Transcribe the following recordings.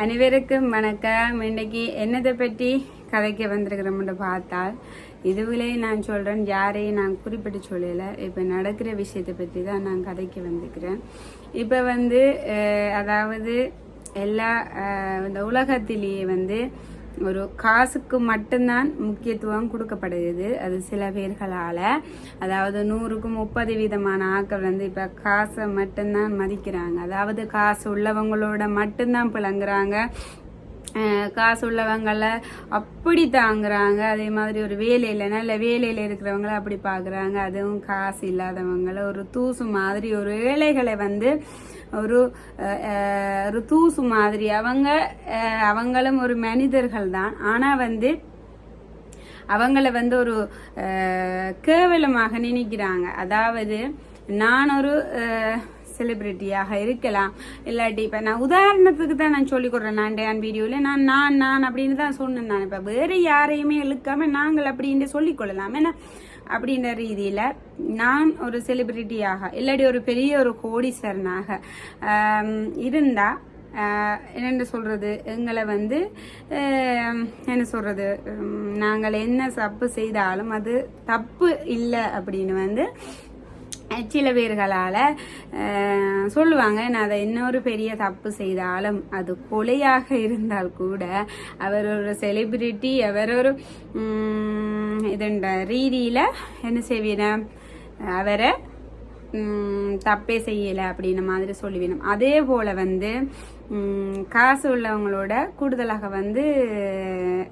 அனைவருக்கும் வணக்கம். இன்னைக்கு என்னதை பற்றி கதைக்க வந்திருக்கிறோம்னு பார்த்தால் இதுவிலே நான் சொல்கிறேன் யாரையும் நான் குறிப்பிட்டு சொல்லலை. இப்போ நடக்கிற விஷயத்தை பற்றி தான் நான் கதைக்க வந்திருக்கிறேன். இப்போ வந்து அதாவது எல்லா இந்த உலகத்திலேயே வந்து ஒரு காசுக்கு மட்டும்தான் முக்கியத்துவம் கொடுக்கப்படுகிறது. அது சில பேர்களால். அதாவது நூறுக்கு முப்பது விதமான ஆக்கள் வந்து இப்போ காசை மட்டும்தான் மதிக்கிறாங்க. அதாவது காசு உள்ளவங்களோட மட்டும்தான் பிளங்குறாங்க. காசு உள்ளவங்கள அப்படி தாங்குறாங்க. அதே மாதிரி ஒரு வேலையில் நல்ல வேலையில் இருக்கிறவங்கள அப்படி பார்க்குறாங்க அதுவும் காசு இல்லாதவங்கள ஒரு தூசு மாதிரி ஒரு ஏழைகளை வந்து ஒரு அஹ், ஒரு தூசு மாதிரி. அவங்க அவங்களும் ஒரு மனிதர்கள் தான் ஆனால் வந்து அவங்கள வந்து ஒரு கேவலமாக நினைக்கிறாங்க. அதாவது நான் ஒரு செலிபிரிட்டியாக இருக்கலாம். இல்லாட்டி இப்போ நான் உதாரணத்துக்கு தான் நான் சொல்லிக் கொடுறேன். நான் டேன் வீடியோவில் நான் நான் நான் அப்படின்னு தான் சொன்னேன். நான் இப்போ வேறு யாரையுமே இழுக்காமல் நாங்கள் அப்படின்ட்டு சொல்லிக்கொள்ளலாம் ஏன்னா அப்படின்ற ரீதியில் நான் ஒரு செலிபிரிட்டியாக இல்லாட்டி ஒரு பெரிய ஒரு கோடீஸ்வரனாக இருந்தால் என்ன என்னென்னு சொல்கிறது எங்களை வந்து என்ன சொல்கிறது நாங்கள் என்ன தப்பு செய்தாலும் அது தப்பு இல்லை அப்படின்னு வந்து சில பேர்களால் சொல்லுவாங்க நான் அதை இன்னொரு பெரிய தப்பு செய்தாலும் அது கொலையாக இருந்தால் கூட அவர் ஒரு செலிபிரிட்டி அவர் ஒரு இதுண்ட இதுன்ற ரீதியில் என்ன செய்வீன அவரை தப்பே செய்யலை அப்படின்ன மாதிரி சொல்லிவிடும் அதே போல் வந்து காசு உள்ளவங்களோட கூடுதலாக வந்து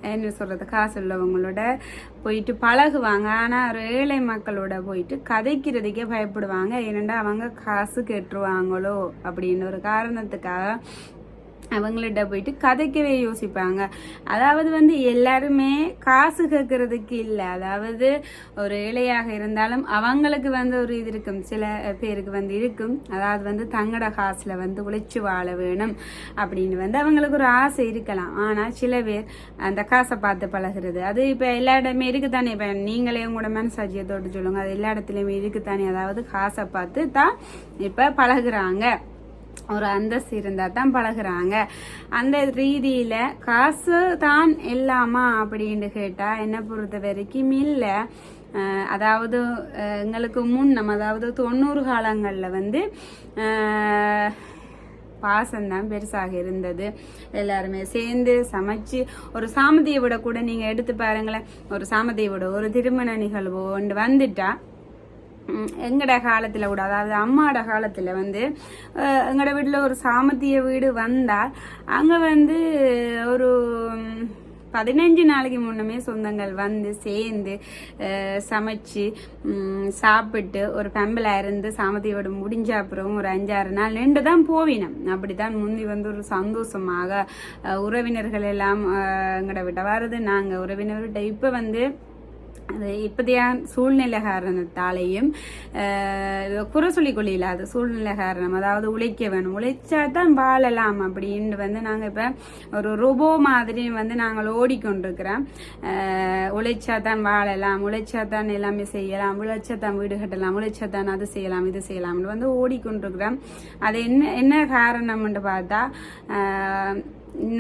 என்ன சொல்கிறது காசு உள்ளவங்களோட போயிட்டு பழகுவாங்க. ஆனால் ஒரு ஏழை மக்களோட போயிட்டு கதைக்கிறதுக்கே பயப்படுவாங்க. ஏனெண்டா அவங்க காசு கேட்டுருவாங்களோ அப்படின்னு ஒரு காரணத்துக்காக அவங்கள்ட்ட போயிட்டு கதைக்கவே யோசிப்பாங்க. அதாவது வந்து எல்லாருமே காசு கேட்கறதுக்கு இல்லை. அதாவது ஒரு ஏழையாக இருந்தாலும் அவங்களுக்கு வந்து ஒரு இது இருக்கும். சில பேருக்கு வந்து இருக்கும். அதாவது வந்து தங்கட காசுல வந்து உழைச்சு வாழ வேணும் அப்படின்னு வந்து அவங்களுக்கு ஒரு ஆசை இருக்கலாம். ஆனால் சில பேர் அந்த காசை பார்த்து பழகுறது. அது இப்போ எல்லா இடமே இருக்குதானே? இப்போ நீங்களே உங்களோட மனசாட்சியத்தோடு சொல்லுங்க. அது எல்லா இடத்துலையுமே இருக்குதானே? அதாவது காசை பார்த்து தான் இப்போ பழகுறாங்க. ஒரு அந்தஸ்து இருந்தால் தான் பழகுறாங்க. அந்த ரீதியில் காசு தான் இல்லாமா அப்படின்னு கேட்டால் என்னை பொறுத்த வரைக்கும் இல்லை. அதாவது எங்களுக்கு எங்களுக்கு முன்னம் அதாவது தொண்ணூறு காலங்களில் வந்து பாசம்தான் பெருசாக இருந்தது. எல்லாருமே சேர்ந்து சமைச்சு ஒரு சாமதியை விட கூட நீங்கள் எடுத்து பாருங்களேன் ஒரு சாமதியை விட ஒரு திருமண நிகழ்வு ஒன்று வந்துட்டா எங்கட காலத்தில் கூட அதாவது அம்மாவோட காலத்தில் வந்து எங்களோட வீட்டில் ஒரு சாமத்திய வீடு வந்தால் அங்கே வந்து ஒரு பதினஞ்சு நாளைக்கு முன்னமே சொந்தங்கள் வந்து சேர்ந்து சமைச்சு சாப்பிட்டு ஒரு பெம்பலாக இருந்து சாமத்தியோட முடிஞ்ச அப்புறம் ஒரு அஞ்சாறு நாள் நின்று தான் போவினம். அப்படித்தான் முந்தி வந்து ஒரு சந்தோஷமாக உறவினர்கள் எல்லாம் அஹ், எங்கட விட்ட வருது நாங்கள் உறவினர்கிட்ட. இப்போ வந்து அது இப்போதைய சூழ்நிலை காரணத்தாலேயும் குறை சொல்லிக்கொள்ள இல்லாத அது சூழ்நிலை காரணம் அதாவது உழைக்க வேணும். உழைச்சா தான் வாழலாம் அப்படின்னு வந்து நாங்கள் இப்போ ஒரு ரூபோ மாதிரி வந்து நாங்கள் ஓடிக்கொண்டிருக்கிறோம். உழைச்சா தான் வாழலாம் உழைச்சா தான் எல்லாமே செய்யலாம் உழைச்சா தான் வீடு கட்டலாம் உழைச்சா தான் அது செய்யலாம் இது செய்யலாம்னு வந்து ஓடிக்கொண்டிருக்கிறோம். அது என்ன என்ன காரணம்னு பார்த்தா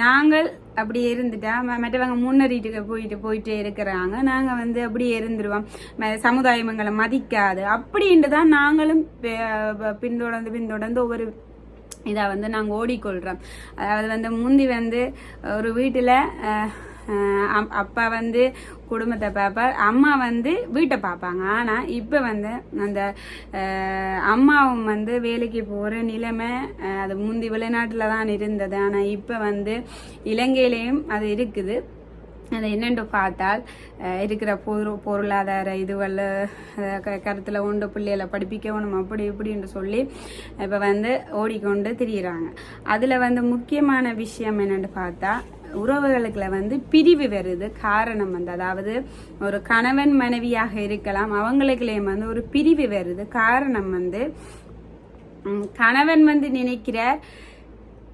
நாங்கள் அப்படி இருந்துட்டா மற்றவங்க முன்னேறிட்டு போயிட்டு போயிட்டே இருக்கிறாங்க. நாங்கள் வந்து அப்படியே இருந்துருவோம். சமுதாயம் எங்களை மதிக்காது. அப்படின்ட்டு தான் நாங்களும் பின்தொடர்ந்து பின்தொடர்ந்து ஒவ்வொரு இதாக வந்து நாங்கள் ஓடிக்கொள்கிறோம் அதாவது வந்து முந்தி வந்து ஒரு வீட்டில் அப்பா வந்து குடும்பத்தை பார்ப்பார் அம்மா வந்து வீட்டை பார்ப்பாங்க ஆனால் இப்போ வந்து அந்த அம்மாவும் வந்து வேலைக்கு போகிற நிலைமை அது முந்தி வெளிநாட்டில் தான் இருந்தது. ஆனால் இப்போ வந்து இலங்கையிலையும் அது இருக்குது. அது என்னென்று பார்த்தால் இருக்கிற பொரு பொருளாதார இதுவல்ல க கருத்தில் உண்டு பிள்ளைகளை படிப்பிக்கணும் அப்படி இப்படின்னு சொல்லி இப்போ வந்து ஓடிக்கொண்டு திரியிறாங்க. அதில் வந்து முக்கியமான விஷயம் என்னென்னு பார்த்தா உறவுகளுக்குள்ள வந்து பிரிவு வருது காரணம் வந்து. அதாவது ஒரு கணவன் மனைவியாக இருக்கலாம் அவங்களுக்குள்ளேயும் வந்து ஒரு பிரிவு வருது. காரணம் வந்து கணவன் வந்து நினைக்கிறார்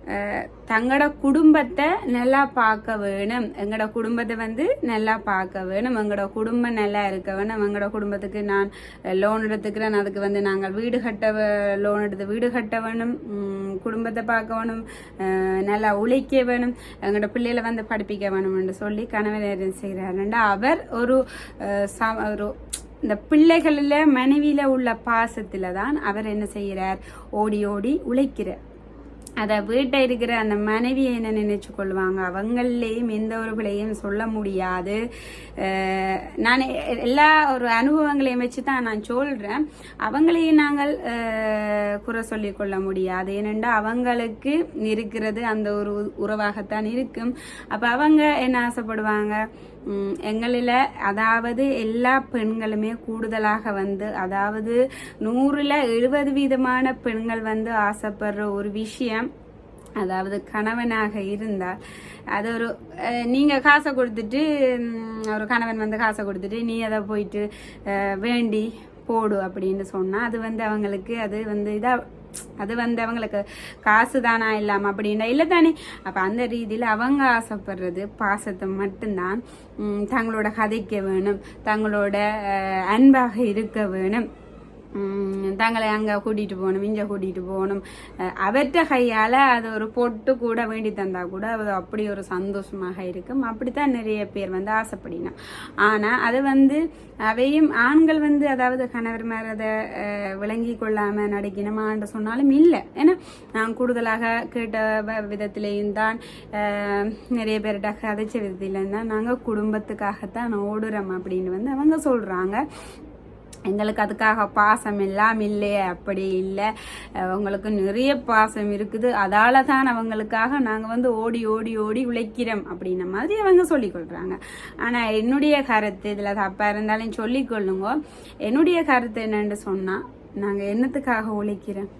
தங்களோட குடும்பத்தை நல்லா பார்க்க வேணும். எங்களோட குடும்பத்தை வந்து நல்லா பார்க்க வேணும். எங்களோட குடும்பம் நல்லா இருக்க வேணும். எங்களோட குடும்பத்துக்கு நான் லோன் எடுத்துக்கிறேன். அதுக்கு வந்து நாங்கள் வீடு கட்ட லோன் எடுத்து வீடு கட்ட வேணும். குடும்பத்தை பார்க்க வேணும். நல்லா உழைக்க வேணும். எங்களோட பிள்ளைகளை வந்து படிப்பிக்க வேணும் என்று சொல்லி கணவர் செய்கிறாருண்டா அவர் ஒரு ச- ஒரு இந்த பிள்ளைகளில் மனைவியில் உள்ள பாசத்தில் தான் அவர் என்ன செய்கிறார்? ஓடி ஓடி உழைக்கிறார். அதை வீட்டை இருக்கிற அந்த மனைவியை என்ன நினைச்சு கொள்வாங்க? அவங்களையும் எந்த ஒரு பிள்ளையும் சொல்ல முடியாது. நான் எல்லா ஒரு அனுபவங்களையும் வச்சு தான் நான் சொல்கிறேன் அவங்களையும் நாங்கள் குறை சொல்லிக்கொள்ள முடியாது. ஏனென்றால் அவங்களுக்கு இருக்கிறது அந்த ஒரு உ- உறவாகத்தான் இருக்கும். அப்போ அவங்க என்ன ஆசைப்படுவாங்க? எங்களில் அதாவது எல்லா பெண்களுமே கூடுதலாக வந்து அதாவது நூறில் எழுபது வீதமான பெண்கள் வந்து ஆசைப்படுற ஒரு விஷயம் அதாவது கணவனாக இருந்தால் அது ஒரு நீங்கள் காசை கொடுத்துட்டு ஒரு கணவன் வந்து காசை கொடுத்துட்டு நீ அதை போயிட்டு வேண்டி போடு அப்படின்னு சொன்னால் அது வந்து அவங்களுக்கு அது வந்து இதாக அது வந்து அவங்களுக்கு காசு தானா இல்லாமல் அப்படின்னா இல்லை தானே? அப்போ அந்த ரீதியில் அவங்க ஆசைப்படுறது பாசத்தை மட்டும்தான் தங்களோட கதைக்க வேணும் தங்களோட அன்பாக இருக்க வேணும். தங்களை அங்கே கூட்டிகிட்டு போகணும் இங்கே கூட்டிகிட்டு போகணும். அவற்ற கையால் அது ஒரு பொட்டு கூட வேண்டி தந்தால் கூட அது அப்படி ஒரு சந்தோஷமாக இருக்கும். அப்படித்தான் நிறைய பேர் வந்து ஆசைப்படினா ஆனால் அது வந்து அவையும் ஆண்கள் வந்து அதாவது கணவர் மேலே அதை விளங்கி கொள்ளாமல் நடிக்கணுமான்னு சொன்னாலும் இல்லை. ஏன்னா நான் கூடுதலாக கேட்ட வ- விதத்திலேயும் தான் நிறைய பேர்கிட்ட கதைச்ச விதத்திலேயும் தான் நாங்கள் குடும்பத்துக்காகத்தான் ஓடுறோம் அப்படின்னு வந்து அவங்க சொல்கிறாங்க எங்களுக்கு அதுக்காக பாசம் எல்லாம் இல்லையே அப்படி இல்லை. அவங்களுக்கு நிறைய பாசம் இருக்குது. அதால தான் அவங்களுக்காக நாங்கள் வந்து ஓடி ஓடி ஓடி உழைக்கிறோம் அப்படின்ன மாதிரி அவங்க சொல்லிக்கொள்கிறாங்க ஆனால் என்னுடைய கருத்து இதில் தப்பாக இருந்தாலும் சொல்லிக்கொள்ளுங்க என்னுடைய கருத்து என்னென்னு சொன்னால் நாங்கள் என்னத்துக்காக உழைக்கிறோம்?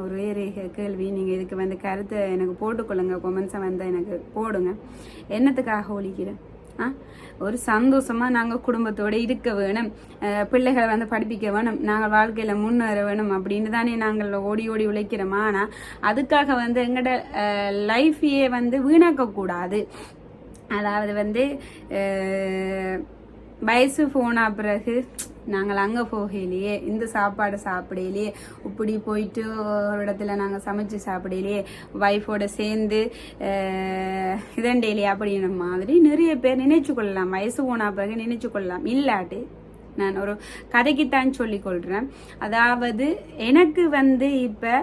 ஒரே ஒரு கேள்வி. நீங்கள் இதுக்கு வந்து கருத்தை எனக்கு போட்டுக்கொள்ளுங்க கொமெண்ட்ஸை வந்து எனக்கு போடுங்க. என்னத்துக்காக ஒழிக்கிறேன் ஒரு சந்தோஷமா நாங்கள் குடும்பத்தோட இருக்க வேணும். பிள்ளைகளை வந்து படிப்பிக்க வேணும். நாங்கள் வாழ்க்கையில முன்னேற வேணும் அப்படின்னு தானே நாங்கள் ஓடி ஓடி உழைக்கிறோம்? ஆனா அதுக்காக வந்து எங்களோட லைஃபையே வந்து வீணாக்க கூடாது அதாவது வந்து வயசு போன பிறகு நாங்கள் அங்கே போகலையே இந்த சாப்பாடு சாப்பிடலையே இப்படி போயிட்டு ஒரு இடத்துல நாங்கள் சமைச்சு சாப்பிடலையே ஒய்ஃபோட சேர்ந்து இதண்டேலையே அப்படின்ற மாதிரி நிறைய பேர் நினைச்சு கொள்ளலாம். வயசு போன பிறகு நினைச்சு கொள்ளலாம். இல்லாட்டி நான் ஒரு கதைக்குத்தான் சொல்லிக் கொள்றேன். அதாவது எனக்கு வந்து இப்போ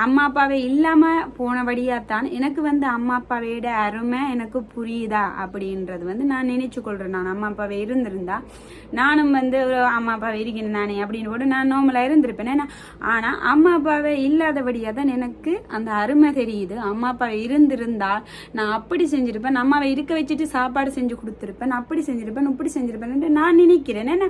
அம்மா அப்பாவே இல்லாம போனபடியாத்தான் எனக்கு வந்து அம்மா அப்பாவோட அருமை எனக்கு புரியுதா அப்படின்றது வந்து நான் நினைச்சு கொள்றேன். நான் அம்மா அப்பாவே இருந்திருந்தா நானும் வந்து ஒரு அம்மா அப்பாவை இருக்கேன் நானே அப்படின்னு கூட நான் நார்மலா இருந்திருப்பேன். ஏன்னா ஆனா அம்மா அப்பாவே இல்லாதபடியா தான் எனக்கு அந்த அருமை தெரியுது. அம்மா அப்பாவை இருந்திருந்தால் நான் அப்படி செஞ்சிருப்பேன். அம்மாவை இருக்க வச்சுட்டு சாப்பாடு செஞ்சு கொடுத்துருப்பேன். அப்படி செஞ்சிருப்பேன். இப்படி செஞ்சிருப்பேன் நான் நினைக்கிறேன். ஏன்னா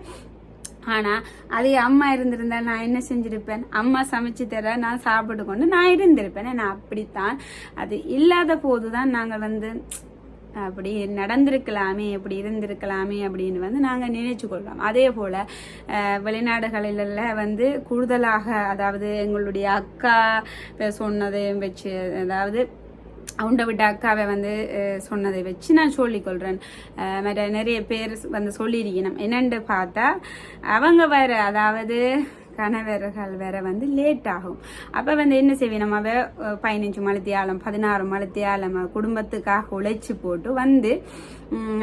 ஆனா அதே அம்மா இருந்திருந்தா நான் என்ன செஞ்சிருப்பேன்? அம்மா சமைச்சு தர நான் சாப்பிட்டு கொண்டு நான் இருந்திருப்பேன். நான் அப்படித்தான். அது இல்லாத போதுதான் நாங்க வந்து அப்படி நடந்திருக்கலாமே இப்படி இருந்திருக்கலாமே அப்படின்னு வந்து நாங்கள் நினைச்சு கொள்றோம். அதே போல் வெளிநாடுகளில் வந்து கூடுதலாக அதாவது எங்களுடைய அக்கா சொன்னதையும் வச்சு அதாவது அவண்ட விட்ட அக்காவை வந்து சொன்னதை வச்சு நான் சொல்லிக்கொள்கிறேன் மற்ற நிறைய பேர் வந்து சொல்லியிருக்கணும். என்னென்று பார்த்தா அவங்க வேற அதாவது கணவர்கள் வேற வந்து லேட் ஆகும். அப்போ வந்து என்ன செய்வேன் நம்ம பதினஞ்சு மலத்தியாலம் பதினாறு மலத்தியாலம் குடும்பத்துக்காக உழைச்சி போட்டு வந்து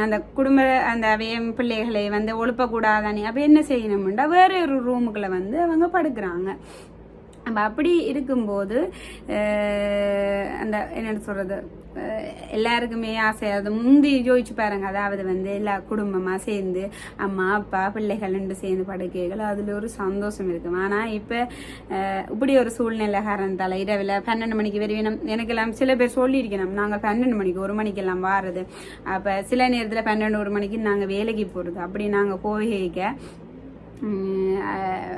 அந்த குடும்ப அந்த அவையம் பிள்ளைகளை வந்து ஒழுப்பக்கூடாதானே? அப்போ என்ன செய்யணும்னா வேற ஒரு ரூமுக்குள்ள வந்து அவங்க படுக்கிறாங்க. நம்ம அப்படி இருக்கும்போது அந்த என்னென்னு சொல்கிறது எல்லாருக்குமே ஆசை. அது முந்தி யோசிச்சு பாருங்க. அதாவது வந்து எல்லா குடும்பமாக சேர்ந்து அம்மா அப்பா பிள்ளைகள் ரெண்டு சேர்ந்து படுக்கைகள் அதில் ஒரு சந்தோஷம் இருக்கும். ஆனால் இப்போ இப்படி ஒரு சூழ்நிலை காரணத்தால் இரவில் பன்னெண்டு மணிக்கு வருவேணும் எனக்கெல்லாம் சில பேர் சொல்லியிருக்கணும். நாங்கள் பன்னெண்டு மணிக்கு ஒரு மணிக்கெல்லாம் வாரது. அப்போ சில நேரத்தில் பன்னெண்டு ஒரு மணிக்கு நாங்கள் வேலைக்கு போகிறது அப்படி நாங்கள் போக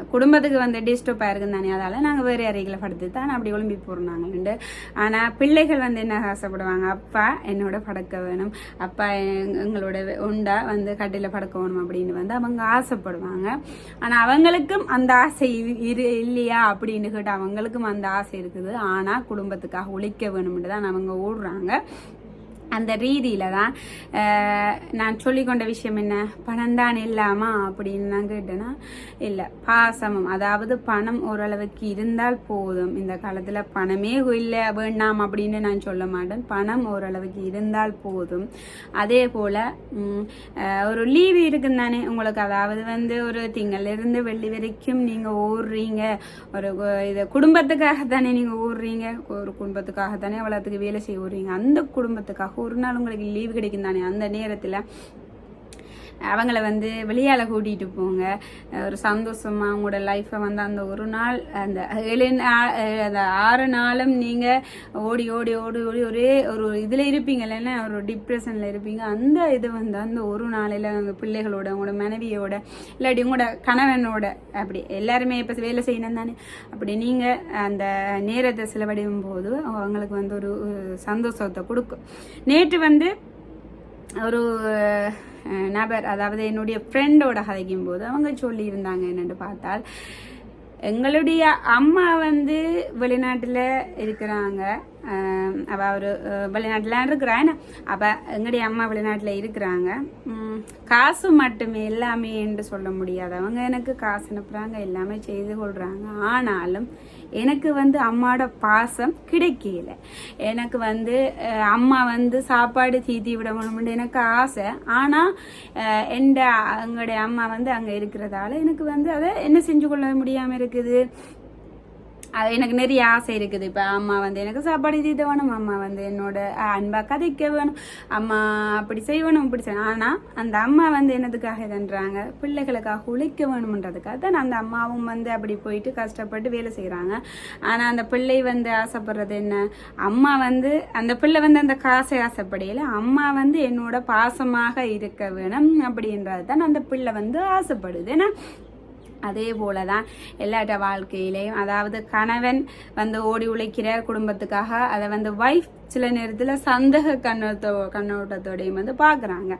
குடும்பத்துக்கு வந்து டிஸ்டர்பாக இருக்குன்னு தானே அதால் நாங்கள் வேறு அறைகளை படுத்து தான் அப்படி ஒழும்பி போகிறோம் நாங்கள் ஆனால் பிள்ளைகள் வந்து என்ன ஆசைப்படுவாங்க? அப்பா என்னோட படுக்க வேணும். அப்பா எங்களோட உண்டா வந்து கட்டில படுக்க வேணும் அப்படின்னு வந்து அவங்க ஆசைப்படுவாங்க. ஆனால் அவங்களுக்கும் அந்த ஆசை இரு- இரு இல்லையா அப்படின்னு கேட்டு அவங்களுக்கும் அந்த ஆசை இருக்குது. ஆனால் குடும்பத்துக்காக ஒழிக்க வேணும்னு தான் அவங்க ஓடுறாங்க. அந்த ரீதியில தான் நான் சொல்லிக்கொண்ட விஷயம் என்ன? பணம் தான் இல்லாமா? அப்படின்னு நான் கேட்டேன்னா இல்லை. பாசமும் அதாவது பணம் ஓரளவுக்கு இருந்தால் போதும். இந்த காலத்தில் பணமே இல்லை வேண்டாம் அப்படின்னு நான் சொல்ல மாட்டேன். பணம் ஓரளவுக்கு இருந்தால் போதும். அதே போல் ஒரு லீவு இருக்குன்னு தானே? உங்களுக்கு அதாவது வந்து ஒரு திங்கள்லேருந்து வெள்ளி வரைக்கும் நீங்கள் ஓடுறீங்க. ஒரு இது குடும்பத்துக்காக தானே நீங்கள் ஓடுறீங்க. ஒரு குடும்பத்துக்காக தானே அவ்வளோத்துக்கு வேலை செய்ய ஓடுறீங்க. அந்த குடும்பத்துக்காக ஒரு நாள் உங்களுக்கு லீவு கிடைக்கும் தானே அந்த நேரத்தில் அவங்கள வந்து வெளியால் கூட்டிகிட்டு போங்க. ஒரு சந்தோஷமாக அவங்களோட லைஃப்பை வந்து அந்த ஒரு நாள் அந்த ஏழு அந்த ஆறு நாளும் நீங்கள் ஓடி ஓடி ஓடி ஓடி ஒரே ஒரு இதில் இருப்பீங்க. இல்லைன்னா ஒரு டிப்ரெஷனில் இருப்பீங்க. அந்த இது வந்து அந்த ஒரு நாளில் உங்க பிள்ளைகளோட உங்களோட மனைவியோட இல்லாட்டி உங்களோட கணவனோட அப்படி எல்லாருமே இப்போ வேலை செய்யணும் தானே? அப்படி நீங்கள் அந்த நேரத்தை செலவடையும் போது அவங்களுக்கு வந்து ஒரு சந்தோஷத்தை கொடுக்கும். நேற்று வந்து ஒரு நபர் அதாவது என்னுடைய ஃப்ரெண்டோட கதைக்கும் போது அவங்க சொல்லியிருந்தாங்க என்னென்னு பார்த்தால் எங்களுடைய அம்மா வந்து வெளிநாட்டில் இருக்கிறாங்க. அஹ், அவ ஒரு அஹ், இருக்கிறா. என்ன அப்போ எங்களுடைய அம்மா வெளிநாட்டில் இருக்கிறாங்க. காசு மட்டுமே எல்லாமே என்று சொல்ல முடியாது அவங்க எனக்கு காசு அனுப்புகிறாங்க எல்லாமே செய்து கொள்கிறாங்க ஆனாலும் எனக்கு வந்து அம்மாவோட பாசம் கிடைக்கல. எனக்கு வந்து அம்மா வந்து சாப்பாடு தீத்தி விடணும்னு எனக்கு ஆசை. ஆனால் எந்த எங்களுடைய அம்மா வந்து அங்கே இருக்கிறதால எனக்கு வந்து அதை என்ன செஞ்சு கொள்ள முடியாமல் இருக்குது. எனக்கு நிறைய ஆசை இருக்குது. இப்போ அம்மா வந்து எனக்கு சாப்பாடு தீத்த வேணும். அம்மா வந்து என்னோட அன்பாக கதைக்க வேணும். அம்மா அப்படி செய்யணும் இப்படி செய்யணும் ஆனால் அந்த அம்மா வந்து என்னதுக்காக இதுன்றாங்க பிள்ளைகளுக்காக உழைக்க வேணுமன்றதுக்காக தான் அந்த அம்மாவும் வந்து அப்படி போயிட்டு கஷ்டப்பட்டு வேலை செய்கிறாங்க ஆனால் அந்த பிள்ளை வந்து ஆசைப்படுறது என்ன? அம்மா வந்து அந்த பிள்ளை வந்து அந்த காசை ஆசைப்படையில. அம்மா வந்து என்னோட பாசமாக இருக்க வேணும் அப்படின்றது தான் அந்த பிள்ளை வந்து ஆசைப்படுது. ஏன்னா அதே போல தான் எல்லாட்ட வாழ்க்கையிலையும் அதாவது கணவன் வந்து ஓடி உழைக்கிற குடும்பத்துக்காக அதை வந்து வைஃப் சில நேரத்தில் சந்தக கண்ணோட்டோ கண்ணோட்டத்தோடையும் வந்து பார்க்குறாங்க.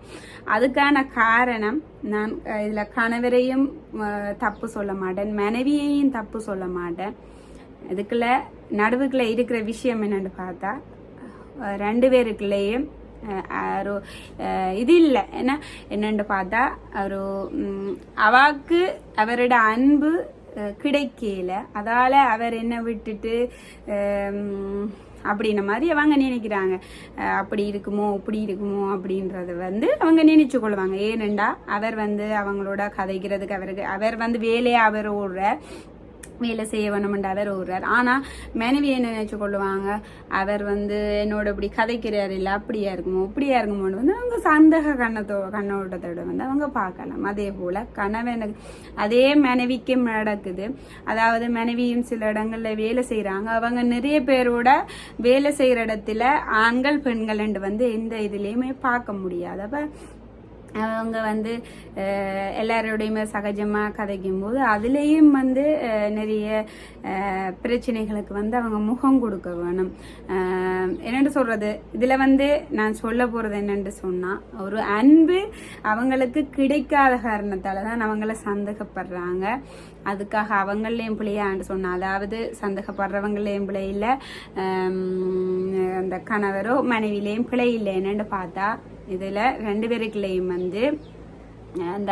அதுக்கான காரணம் நான் இதில் கணவரையும் தப்பு சொல்ல மாட்டேன் மனைவியையும் தப்பு சொல்ல மாட்டேன். இதுக்குள்ள நடுவுக்குள்ள இருக்கிற விஷயம் என்னென்னு பார்த்தா ரெண்டு பேருக்குள்ளேயும் ஒரு இது இல்லை ஏன்னா என்னென்று பார்த்தா ஒரு அவாக்கு அவரோட அன்பு கிடைக்கல அதால் அவர் என்ன விட்டுட்டு அப்படின்ன மாதிரி அவங்க நினைக்கிறாங்க அப்படி இருக்குமோ இப்படி இருக்குமோ அப்படின்றத வந்து அவங்க நினைச்சு கொள்வாங்க ஏனெண்டா அவர் வந்து அவங்களோட கதைக்கிறதுக்கு அவருக்கு அவர் வந்து வேலையை அவர் ஓடுற வேலை செய்ய வேணுமென்று அவர் ஓடுறார் ஆனால் மனைவி என்ன நினச்சி கொள்ளுவாங்க? அவர் வந்து என்னோட இப்படி கதைக்கிறார் இல்லை அப்படியா இருக்குமோ இப்படியா இருக்குமோன்னு வந்து அவங்க சந்தக கண்ணத்தோ கண்ணோட்டத்தோட வந்து அவங்க பார்க்கலாம். அதே போல் கணவனுக்கு அதே மனைவிக்கும் நடக்குது. அதாவது மனைவியும் சில இடங்களில் வேலை செய்கிறாங்க அவங்க நிறைய பேரோட வேலை செய்கிற இடத்துல ஆண்கள் பெண்கள் வந்து எந்த இதுலேயுமே பார்க்க முடியாது. அப்போ அவங்க வந்து எல்லாரோடையுமே சகஜமாக கதைக்கும் போது அதுலேயும் வந்து நிறைய பிரச்சனைகளுக்கு வந்து அவங்க முகம் கொடுக்க வேணும். என்னென்று சொல்கிறது இதில் வந்து நான் சொல்ல போகிறது என்னென்று சொன்னால் ஒரு அன்பு அவங்களுக்கு கிடைக்காத காரணத்தால் தான் அவங்கள சந்தேகப்படுறாங்க. அதுக்காக அவங்களையும் பிள்ளையான்னு சொன்னால் அதாவது சந்தேகப்படுறவங்களையும் பிள்ளை இல்லை அந்த கணவரோ மனைவிலையும் பிழை இல்லை என்னென்னு பார்த்தா இதில் ரெண்டு பேருக்குள்ளேயும் வந்து அந்த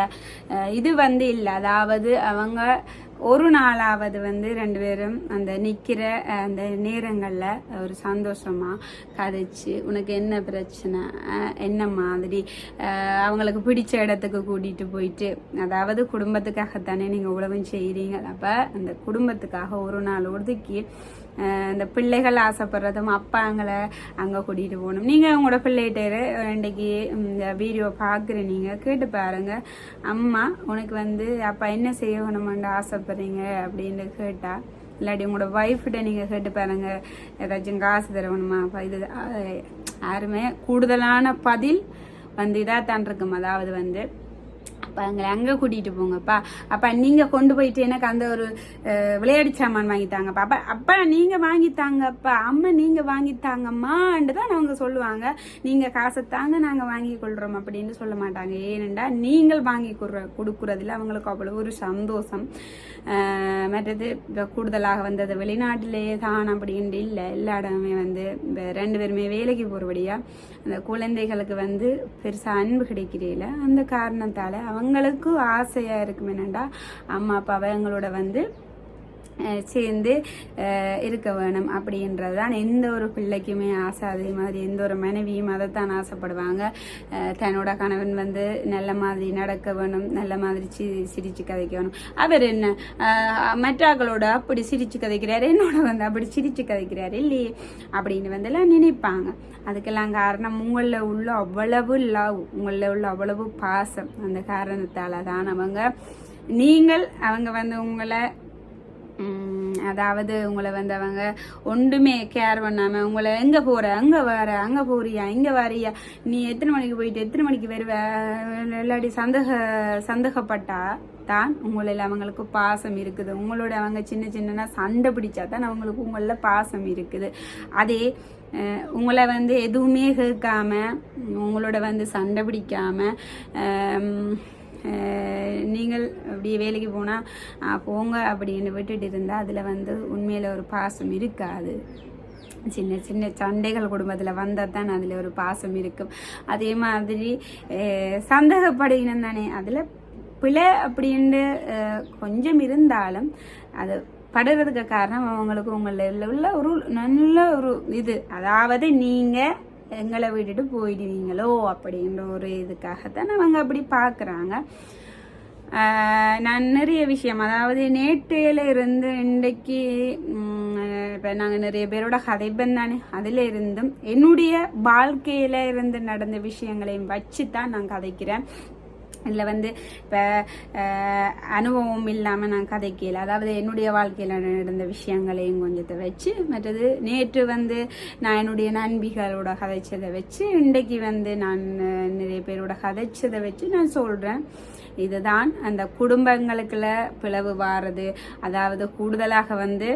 இது வந்து இல்லை. அதாவது அவங்க ஒரு நாளாவது வந்து ரெண்டு பேரும் அந்த நிற்கிற அந்த நேரங்களில் ஒரு சந்தோஷமாக கதைச்சு உனக்கு என்ன பிரச்சனை? என்ன மாதிரி? அவங்களுக்கு பிடிச்ச இடத்துக்கு கூட்டிகிட்டு போயிட்டு அதாவது குடும்பத்துக்காகத்தானே நீங்கள் உழவும் செய்கிறீங்க அப்போ அந்த குடும்பத்துக்காக ஒரு நாள் ஒதுக்கி இந்த பிள்ளைகள் ஆசைப்படுறதும் அப்பாங்களை அங்கே கூட்டிகிட்டு போகணும். நீங்கள் உங்களோட பிள்ளைகிட்ட இன்றைக்கி இந்த வீடியோ பார்க்குற நீங்கள் கேட்டு பாருங்கள் அம்மா உனக்கு வந்து அப்பா என்ன செய்யணுமென்று ஆசைப்படுறீங்க அப்படின்னு கேட்டால் இல்லாட்டி உங்களோட ஒய்ஃப்கிட்ட நீங்கள் கேட்டு பாருங்கள் ஏதாச்சும் காசு தரணுமா? அப்போ இது யாருமே கூடுதலான பதில் வந்து இதாக தான் இருக்கும் அதாவது வந்து அப்போ எங்களை அங்கே கூட்டிகிட்டு போங்கப்பா. அப்போ நீங்கள் கொண்டு போயிட்டு எனக்கு அந்த ஒரு விளையாடி விளையாட்டு சாமான் வாங்கித்தாங்கப்பா அப்போ அப்பா நீங்கள் வாங்கித்தாங்கப்பா அம்மா நீங்கள் வாங்கித்தாங்கம்மான்னு தான் அவங்க சொல்லுவாங்க. நீங்கள் காசை தாங்க நாங்கள் வாங்கி கொள்கிறோம் அப்படின்னு சொல்ல மாட்டாங்க. ஏனெண்டா நீங்கள் வாங்கி கொடுற கொடுக்குறதுல அவங்களுக்கு அவ்வளோ ஒரு சந்தோஷம். மற்றது இப்போ கூடுதலாக வந்தது வெளிநாட்டிலேயே தான் அப்படின்ட்டு இல்லை. எல்லா இடமே வந்து இப்போ ரெண்டு பேருமே வேலைக்கு போகிறபடியாக அந்த குழந்தைகளுக்கு வந்து பெருசாக அன்பு கிடைக்கிறதில்ல அந்த காரணத்தால் அவங்க அவங்களுக்கும் ஆசையாக இருக்கும் என்னென்னா அம்மா அப்பாவை எங்களோட வந்து சேர்ந்து இருக்க வேணும். அப்படின்றது தான் எந்த ஒரு பிள்ளைக்குமே ஆசை. அதே மாதிரி எந்த ஒரு மனைவியும் அதைத்தான் ஆசைப்படுவாங்க. தன்னோட கணவன் வந்து நல்ல மாதிரி நடக்க வேணும் நல்ல மாதிரி சி சிரிச்சு கதைக்கணும். அவர் என்ன? மற்றாக்களோட அப்படி சிரிச்சு கதைக்கிறாரு என்னோட வந்து அப்படி சிரிச்சு கதைக்கிறாரு இல்லையே? அப்படின்னு வந்து எல்லாம் நினைப்பாங்க. அதுக்கெல்லாம் காரணம் உங்களில் உள்ள அவ்வளவு லவ் உங்களில் உள்ள அவ்வளவு பாசம். அந்த காரணத்தால தான் அவங்க நீங்கள் அவங்க வந்து உங்களை அதாவது உங்களை வந்து அவங்க ஒன்றுமே கேர் பண்ணாமல் உங்களை எங்கே போகிற அங்கே வர அங்கே போறியா? இங்கே வரியா? நீ எத்தனை மணிக்கு போயிட்டு எத்தனை மணிக்கு வருவ? இல்லாட்டி சந்தேக சந்தேகப்பட்டா தான் உங்களில் அவங்களுக்கு பாசம் இருக்குது. உங்களோட அவங்க சின்ன சின்னனா சண்டை பிடிச்சா தான் அவங்களுக்கு உங்களில் பாசம் இருக்குது. அதே உங்களை வந்து எதுவுமே கேட்காம உங்களோட வந்து சண்டை பிடிக்காம நீங்கள் அப்படியே வேலைக்கு போனால் போங்க அப்படின்னு விட்டுட்டு இருந்தால் அதில் வந்து உண்மையில் ஒரு பாசம் இருக்காது. சின்ன சின்ன சண்டைகள் குடும்பத்தில் வந்தால் தான் அதில் ஒரு பாசம் இருக்கும். அதே மாதிரி சந்தேகப்படுகினம் தானே அதில் பிழை அப்படின்ட்டு கொஞ்சம் இருந்தாலும் அது படுறதுக்கு காரணம் அவங்களுக்கு உங்களில் உள்ள ஒரு நல்ல ஒரு இது. அதாவது நீங்கள் எங்களை விட்டுட்டு போயிடுவீங்களோ அப்படின்ற ஒரு இதுக்காகத்தான் அவங்க அப்படி பார்க்குறாங்க. நான் நிறைய விஷயம் அதாவது நேற்றையில இருந்து இன்றைக்கு இப்போ நாங்கள் நிறைய பேரோட கதைப்பன் தானே அதில் இருந்தும் என்னுடைய வாழ்க்கையில் இருந்து நடந்த விஷயங்களையும் வச்சு தான் நான் கதைக்கிறேன். இதில் வந்து இப்போ அனுபவம் இல்லாமல் நான் கதைக்கல. அதாவது என்னுடைய வாழ்க்கையில் நடந்த விஷயங்களையும் கொஞ்சத்தை வச்சு மற்றது நேற்று வந்து நான் என்னுடைய நண்பிகளோட கதைச்சதை வச்சு இன்றைக்கு வந்து நான் நிறைய பேரோட கதைச்சதை வச்சு நான் சொல்கிறேன் இதுதான் அந்த குடும்பங்களுக்குள்ள பிளவு வாரது. அதாவது கூடுதலாக வந்து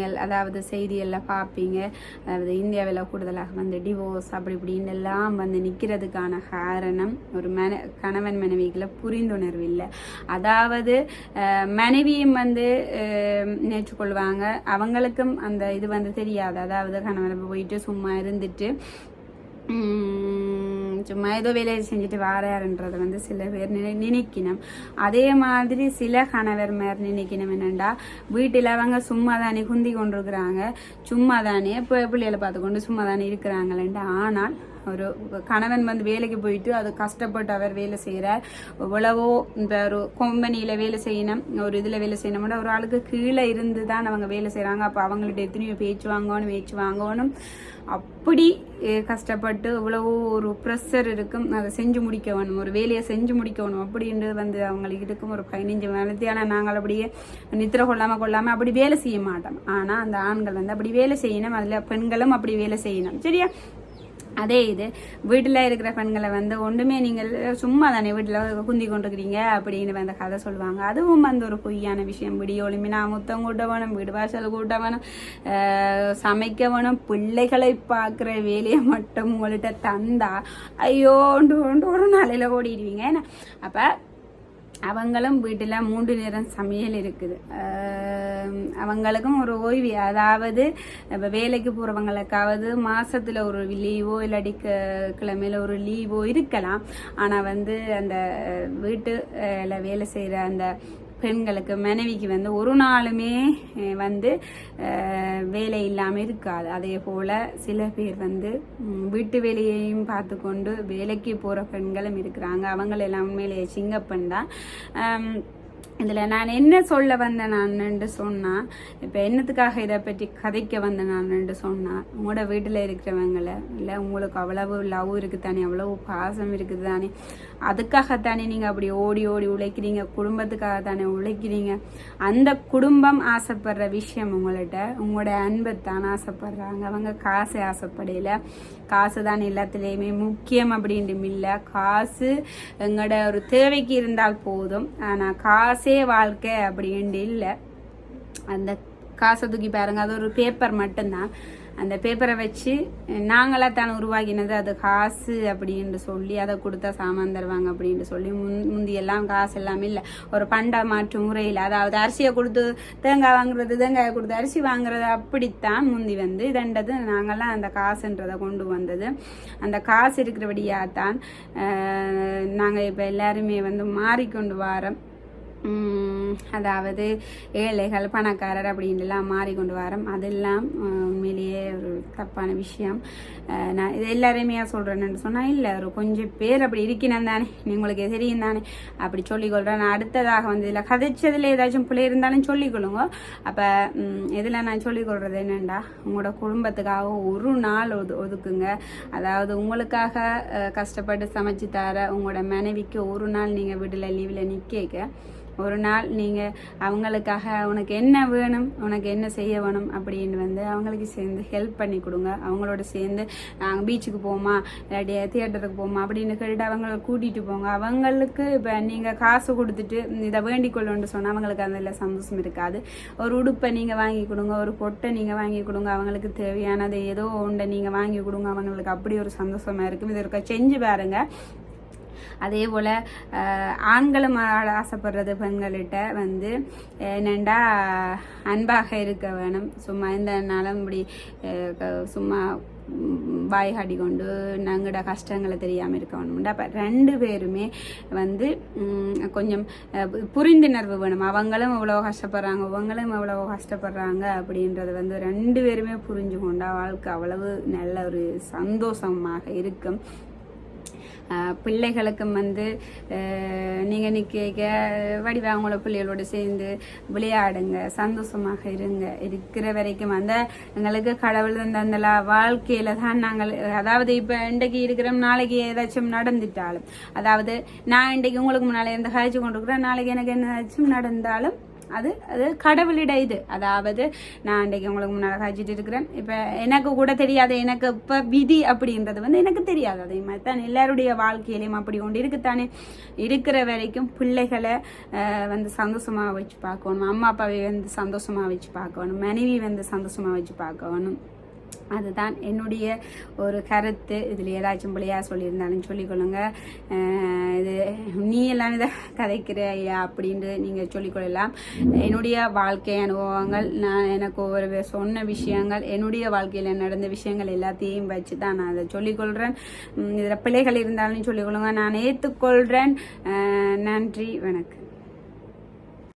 நீங்கள் அதாவது செய்தியெல்லாம் பார்ப்பீங்க. அதாவது இந்தியாவில் கூடுதலாக வந்து டிவோர்ஸ் அப்படி இப்படின்னு எல்லாம் வந்து நிற்கிறதுக்கான காரணம் ஒரு மன கணவன் மனைவிகளை புரிந்துணர்வு இல்லை. அதாவது மனைவியும் வந்து நேற்றுக்கொள்வாங்க அவங்களுக்கும் அந்த இது வந்து தெரியாது. அதாவது கணவன் போயிட்டு சும்மா இருந்துட்டு சும்மா ஏதோ வேலையை செஞ்சுட்டு வாராருன்றதை வந்து சில பேர் நினை நினைக்கணும். அதே மாதிரி சில கணவர் மாதிரி நினைக்கணும் என்னெண்டா? வீட்டில் அவங்க சும்மா தானே குந்தி கொண்டிருக்கிறாங்க. சும்மா தானே பிள்ளைகளை பார்த்து கொண்டு சும்மா தானே இருக்கிறாங்களேன்ட்டு. ஆனால் ஒரு கணவன் வந்து வேலைக்கு போயிட்டு அது கஷ்டப்பட்டு அவர் வேலை செய்கிறார் எவ்வளவோ இந்த ஒரு கம்பெனியில் வேலை செய்யணும் ஒரு இதில் வேலை செய்யணும்னா ஒரு ஆளுக்கு கீழே இருந்து தான் அவங்க வேலை செய்கிறாங்க அப்போ அவங்கள்ட்ட எத்தனையோ பேச்சு வாங்கணும் பேச்சு வாங்கணும். அப்படி கஷ்டப்பட்டு இவ்வளவோ ஒரு ப்ரெஷர் இருக்கும். அதை செஞ்சு முடிக்க வேணும் ஒரு வேலையை செஞ்சு முடிக்கணும். அப்படின்றது வந்து அவங்களுக்கு இருக்கும். ஒரு பதினஞ்சு மணித்தியான நாங்கள் அப்படியே நித்திர கொள்ளாமல் கொள்ளாமல் அப்படி வேலை செய்ய மாட்டோம். ஆனால் அந்த ஆண்கள் வந்து அப்படி வேலை செய்யணும். அதில் பெண்களும் அப்படி வேலை செய்யணும். சரியா? அதே இது வீட்டில் இருக்கிற பெண்களை வந்து ஒன்றுமே நீங்கள் சும்மா தானே வீட்டில் குந்தி கொண்டிருக்கிறீங்க அப்படின்னு அந்த கதை சொல்லுவாங்க அதுவும் வந்து ஒரு பொய்யான விஷயம் விடி ஒளிமினா முத்தம் கூட்ட வேணும் வீடு வாசல் கூட்ட வேணும் சமைக்க வேணும் பிள்ளைகளை பார்க்குற வேலையை மட்டும் உங்கள்கிட்ட தந்தா ஐயோ ஒன்று ஒன்று ஒரு நாளையில் ஓடிடுவீங்க ஏன்னா அப்போ அவங்களும் வீட்டில் மூன்று நேரம் சமையல் இருக்குது. அவங்களுக்கும் ஒரு ஓய்வு. அதாவது இப்போ வேலைக்கு போகிறவங்களுக்காவது மாதத்தில் ஒரு லீவோ இல்லாட்டி கிழமையில் ஒரு லீவோ இருக்கலாம். ஆனால் வந்து அந்த வீட்டுல வேலை செய்கிற அந்த பெண்களுக்கு மனைவிக்கு வந்து ஒரு நாளுமே வந்து வேலை இல்லாமல் இருக்காது. அதே போல் சில பேர் வந்து வீட்டு வேலையையும் பார்த்து கொண்டு வேலைக்கு போகிற பெண்களும் இருக்கிறாங்க. அவங்களெல்லாம் உண்மையிலேயே சிங்கப்பெண் தான். இதில் நான் என்ன சொல்ல வந்தேன் நான் சொன்னால் இப்போ என்னத்துக்காக இதை பற்றி கதைக்க வந்தேன் நான் சொன்னால் உங்களோட வீட்டில் இருக்கிறவங்கள இல்லை உங்களுக்கு அவ்வளவு லவ் இருக்குது தானே அவ்வளவு பாசம் இருக்குது தானே அதுக்காகத்தானே நீங்கள் அப்படி ஓடி ஓடி உழைக்கிறீங்க குடும்பத்துக்காக தானே உழைக்கிறீங்க. அந்த குடும்பம் ஆசைப்படுற விஷயம் உங்கள்கிட்ட உங்களோட அன்பை தான் ஆசைப்படுறாங்க. அவங்க காசு ஆசைப்படையில. காசு தான் எல்லாத்துலேயுமே முக்கியம் அப்படின்ட்டு இல்லை. காசு எங்களோட ஒரு தேவைக்கு இருந்தால் போதும். ஆனால் காசு வாழ்க்கை அப்படின்ட்டு இல்லை. அந்த காசை தூக்கி பாருங்க அது ஒரு பேப்பர் மட்டும்தான். அந்த பேப்பரை வச்சு நாங்களாக தான் உருவாக்கினது அது காசு அப்படின்னு சொல்லி அதை கொடுத்தா சாமான் தருவாங்க அப்படின்ட்டு சொல்லி முன் முந்தியெல்லாம் காசு எல்லாமே இல்லை. ஒரு பண்டா மாற்று முறையில் அதாவது அரிசியை கொடுத்து தேங்காய் வாங்குறது தேங்காயை கொடுத்து அரிசி வாங்குறது அப்படித்தான் முந்தி வந்து இதண்டது. நாங்களாம் அந்த காசுன்றதை கொண்டு வந்தது. அந்த காசு இருக்கிறபடியாக தான் நாங்கள் இப்போ எல்லாருமே வந்து மாறிக்கொண்டு வரோம். அதாவது ஏழைகள் பணக்காரர் அப்படின்ட்டுலாம் மாறிக்கொண்டு வரோம். அதெல்லாம் உண்மையிலேயே ஒரு தப்பான விஷயம். நான் இது எல்லாரையுமே சொல்கிறேன்னு சொன்னால் இல்லை ஒரு கொஞ்சம் பேர் அப்படி இருக்கணும் தானே உங்களுக்கு தெரியும் தானே. அப்படி சொல்லிக்கொள்கிறேன் நான் அடுத்ததாக வந்து இதில் கதைச்சதில் ஏதாச்சும் பிள்ளை இருந்தாலும் சொல்லிக்கொள்ளுங்க அப்போ இதில் நான் சொல்லிக்கொள்கிறது என்னென்னா உங்களோட குடும்பத்துக்காக ஒரு நாள் ஒது ஒதுக்குங்க. அதாவது உங்களுக்காக கஷ்டப்பட்டு சமைச்சு தர உங்களோட மனைவிக்கு ஒரு நாள் நீங்கள் வீட்டில் லீவில் நிற்க ஒரு நாள் நீங்கள் அவங்களுக்காக உனக்கு என்ன வேணும் உனக்கு என்ன செய்ய வேணும் அப்படின்னு வந்து அவங்களுக்கு சேர்ந்து ஹெல்ப் பண்ணி கொடுங்க. அவங்களோட சேர்ந்து நாங்கள் பீச்சுக்கு போமா இல்லாட்டி தியேட்டருக்கு போமா அப்படின்னு கேட்டு அவங்கள கூட்டிகிட்டு போங்க. அவங்களுக்கு இப்போ நீங்கள் காசு கொடுத்துட்டு இதை வேண்டிக் கொள்ளுன்னு சொன்னால் அவங்களுக்கு அதில் சந்தோஷம் இருக்காது. ஒரு உடுப்பை நீங்கள் வாங்கி கொடுங்க ஒரு பொட்டை நீங்கள் வாங்கி கொடுங்க அவங்களுக்கு தேவையானது ஏதோ ஒன்றை நீங்கள் வாங்கி கொடுங்க அவங்களுக்கு அப்படி ஒரு சந்தோஷமாக இருக்கும். இது இருக்க செஞ்சு பாருங்கள் அதே போல் ஆண்களும் ஆசைப்படுறது பெண்கள்கிட்ட வந்து என்னெண்டா அன்பாக இருக்க வேணும். சும்மா இந்த நாளும் இப்படி சும்மா ம், வாய் காட்டி கொண்டு நாங்களோட கஷ்டங்களை தெரியாமல் இருக்க வேணும்டா. அப்போ ரெண்டு பேருமே வந்து கொஞ்சம் புரிந்துணர்வு வேணும். அவங்களும் இவ்வளோ கஷ்டப்படுறாங்க இவங்களும் எவ்வளோ கஷ்டப்படுறாங்க அப்படின்றது வந்து ரெண்டு பேருமே புரிஞ்சு கொண்டா வாழ்க்கை அவ்வளவு நல்ல ஒரு சந்தோஷமாக இருக்கும். பிள்ளைகளுக்கும் வந்து நீங்கள் நிற்க வடிவா பிள்ளைகளோடு சேர்ந்து விளையாடுங்க சந்தோஷமாக இருங்க இருக்கிற வரைக்கும் அந்த எங்களுக்கு கடவுள் தந்த அந்த வாழ்க்கையில தான் நாங்கள் அதாவது இப்போ இன்றைக்கு இருக்கிறோம் நாளைக்கு ஏதாச்சும் நடந்துட்டாலும் அதாவது நான் இன்றைக்கு உங்களுக்கு முன்னாலே இருந்து காய்ச்சி கொண்டு இருக்கிறேன் நாளைக்கு எனக்கு என்னாச்சும் நடந்தாலும் அது அது கடவுளிட இது. அதாவது நான் இன்றைக்கு உங்களுக்கு முன்னால் காய்ச்சிட்டு இருக்கிறேன். இப்போ எனக்கு கூட தெரியாது எனக்கு இப்போ விதி அப்படின்றது வந்து எனக்கு தெரியாது. அதே மாதிரி தான் எல்லாருடைய வாழ்க்கையிலையும் அப்படி ஒன்று இருக்குத்தானே? இருக்கிற வரைக்கும் பிள்ளைகளை வந்து சந்தோஷமாக வச்சு பார்க்கணும். அம்மா அப்பாவை வந்து சந்தோஷமாக வச்சு பார்க்கணும். மனைவி வந்து சந்தோஷமாக வச்சு பார்க்கணும். அதுதான் என்னுடைய ஒரு கருத்து. இதில் ஏதாச்சும் பிள்ளையாக சொல்லியிருந்தாலும் சொல்லிக்கொள்ளுங்க. இது நீ எல்லாம் இதை கதைக்கிறையா அப்படின்ட்டு நீங்கள் சொல்லிக்கொள்ளலாம். என்னுடைய வாழ்க்கை அனுபவங்கள் நான் எனக்கு ஒவ்வொரு சொன்ன விஷயங்கள் என்னுடைய வாழ்க்கையில் நடந்த விஷயங்கள் எல்லாத்தையும் வச்சு தான் நான் அதை சொல்லிக்கொள்கிறேன் இதில் பிள்ளைகள் இருந்தாலும் சொல்லிக்கொள்ளுங்க. நான் ஏற்றுக்கொள்கிறேன் நன்றி வணக்கம்.